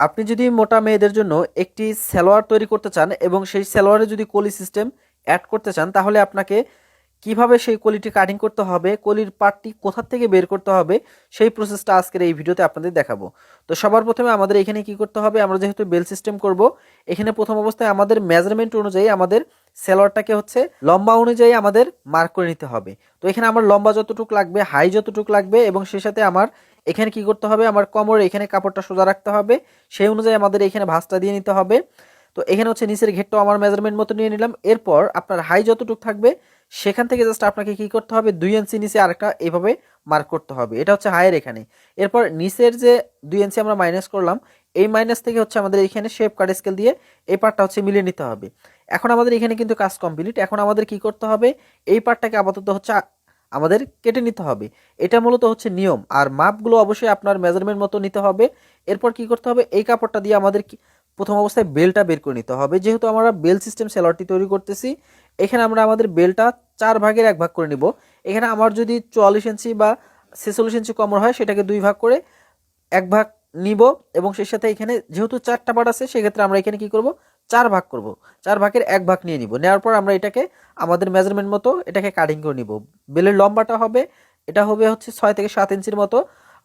আপনি যদি মোটা মেয়েদের জন্য একটি সালোয়ার তৈরি করতে চান এবং সেই সালোয়ারে যদি কলি সিস্টেম অ্যাড করতে চান, তাহলে আপনাকে কীভাবে সেই কলিটি কাটিং করতে হবে, কলির পার্টটি কোথা থেকে বের করতে হবে, সেই প্রসেসটা আজকের এই ভিডিওতে আপনাদের দেখাবো। তো সবার প্রথমে আমাদের এখানে কি করতে হবে, আমরা যেহেতু বেল সিস্টেম করব, এখানে প্রথম অবস্থায় আমাদের মেজারমেন্ট অনুযায়ী আমাদের সেলোয়ারটাকে হচ্ছে লম্বা অনুযায়ী আমাদের মার্ক করে নিতে হবে। তো এখানে আমার লম্বা যতটুকু লাগবে হাই যতটুকু লাগবে এবং সেই সাথে আমার এখানে কি করতে হবে? আমার কোমরে এখানে কাপড়টা সোজা রাখতে হবে। সেই অনুযায়ী আমাদের এখানে ভাঁজটা দিয়ে নিতে হবে। তো এখানে হচ্ছে নিচের ঘেরটাও আমার মেজারমেন্ট মতো নিয়ে নিলাম। এরপর আপনার হাই যতটুকু থাকবে, সেখান থেকে জাস্ট আপনাকে কি করতে হবে? দুই ইঞ্চি নিচে আরেকটা এইভাবে মার্ক করতে হবে। এটা হচ্ছে হাইয়ের এখানে। এরপর নিচের যে দুই ইঞ্চি আমরা মাইনাস করলাম, এই মাইনাস থেকে হচ্ছে আমাদের এখানে শেপ কাট স্কেল দিয়ে এই পার্টটা হচ্ছে মিলিয়ে নিতে হবে। এখন আমাদের এখানে কিন্তু কাজ কমপ্লিট এখন আমাদের কি করতে হবে? এই পার্টটাকে আপাতত হচ্ছে আমাদের কেটে নিতে হবে। এটা মূলত হচ্ছে নিয়ম। আর মাপগুলো অবশ্যই আপনার মেজারমেন্ট মতো নিতে হবে। এরপর কি করতে হবে? এই কাপড়টা দিয়ে আমাদের প্রথম অবস্থায় বেলটা বের করে নিতে হবে। যেহেতু আমরা বেল সিস্টেম সেলারটি তৈরি করতেছি, এখানে আমরা আমাদের বেলটা চার ভাগের এক ভাগ করে নিব। এখানে আমার যদি চুয়াল্লিশ ইঞ্চি বা ছেচল্লিশ ইঞ্চি কমর হয়, সেটাকে দুই ভাগ করে এক ভাগ নিব এবং সেই সাথে এখানে যেহেতু চারটা পার্ট আছে, সেক্ষেত্রে আমরা এখানে কি করব? চার ভাগ করব। চার ভাগের এক ভাগ নিয়ে নিব। নেওয়ার পর আমরা এটাকে আমাদের মেজারমেন্ট মতো এটাকে কাটিং করে নিব। বেলের লম্বাটা হবে, এটা হবে হচ্ছে ছয় থেকে সাত ইঞ্চির মতো,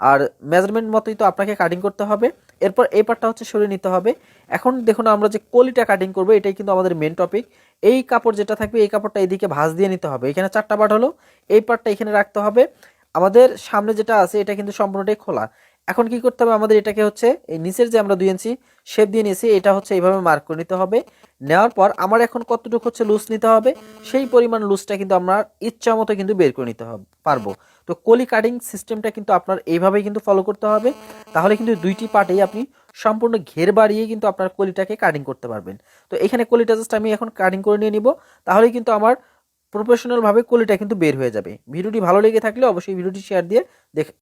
আর মেজারমেন্ট মতোই তো আপনাকে কাটিং করতে হবে। এরপর এই পার্টটা হচ্ছে সরিয়ে নিতে হবে। এখন দেখুন আমরা যে কলিটা কাটিং করব, এটাই কিন্তু আমাদের মেন টপিক এই কাপড় যেটা থাকবে, এই কাপড়টা এইদিকে ভাঁজ দিয়ে নিতে হবে। এখানে চারটা পার্ট হলো, এই পার্টটা এখানে রাখতে হবে। আমাদের সামনে যেটা আছে, এটা কিন্তু সম্পূর্ণটাই খোলা। এখন কি করতে হবে? আমাদের এটাকে হচ্ছে এই নিচের যে আমরা দুই ইঞ্চি শেপ দিয়ে নিয়েছি, এটা হচ্ছে এইভাবে মার্ক করে নিতে হবে। নেওয়ার পর আমার এখন কতটুকু হচ্ছে লুজ নিতে হবে, সেই পরিমাণ লুজটা কিন্তু আমরা ইচ্ছা মতো কিন্তু বের করে নিতে হবে পারব। তো কলি কাটিং সিস্টেমটা কিন্তু আপনার এইভাবেই কিন্তু ফলো করতে হবে। তাহলে কিন্তু দুইটি পার্টেই আপনি সম্পূর্ণ ঘের বাড়িয়ে কিন্তু আপনার কলিটাকে কাটিং করতে পারবেন। তো এখানে কলিটা জাস্ট আমি এখন কাটিং করে নিয়ে নিব। তাহলে কিন্তু আমার প্রফেশনালভাবে কলিটা কিন্তু বের হয়ে যাবে। ভিডিওটি ভালো লেগে থাকলে অবশ্যই ভিডিওটি শেয়ার দিয়ে দেখ